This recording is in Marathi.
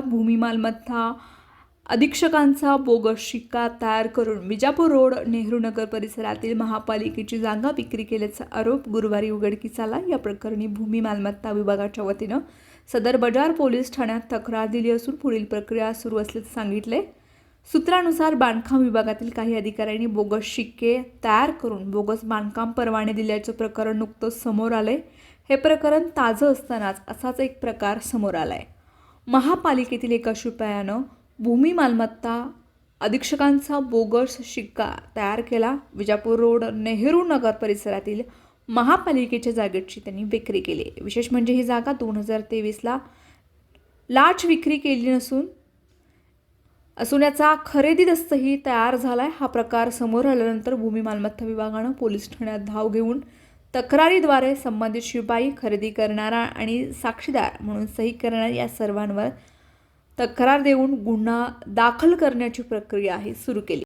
भूमी मालमत्ता अधीक्षकांचा बोगस शिक्का तयार करून विजापूर रोड नेहरू नगर परिसरातील महापालिकेची जागा विक्री केल्याचा आरोप गुरुवारी उघडकीस आला या प्रकरणी भूमी मालमत्ता विभागाच्या वतीनं सदर बजार पोलीस ठाण्यात तक्रार दिली असून पुढील प्रक्रिया सुरू असल्याचं सांगितले. सूत्रानुसार बांधकाम विभागातील काही अधिकाऱ्यांनी बोगस शिक्के तयार करून बोगस बांधकाम परवाने दिल्याचं प्रकरण नुकतंच समोर आलंय. हे प्रकरण ताजं असतानाच असाच एक प्रकार समोर आला आहे महापालिकेतील एका शिपायानं भूमी मालमत्ता अधीक्षकांचा बोगस शिक्का तयार केला. विजापूर रोड नेहरू नगर परिसरातील महापालिकेच्या जागेची त्यांनी विक्री केली. विशेष म्हणजे ही जागा दोन हजार तेवीसला लाच विक्री केली नसून असून याचा खरेदी दस्तही तयार झालाय. हा प्रकार समोर आल्यानंतर भूमी मालमत्ता विभागानं पोलीस ठाण्यात धाव घेऊन तक्रारीद्वारे संबंधित शिपाई खरेदी करणारा आणि साक्षीदार म्हणून सही करणाऱ्या या सर्वांवर तक्रार देऊन गुन्हा दाखल करण्याची प्रक्रिया ही सुरू केली.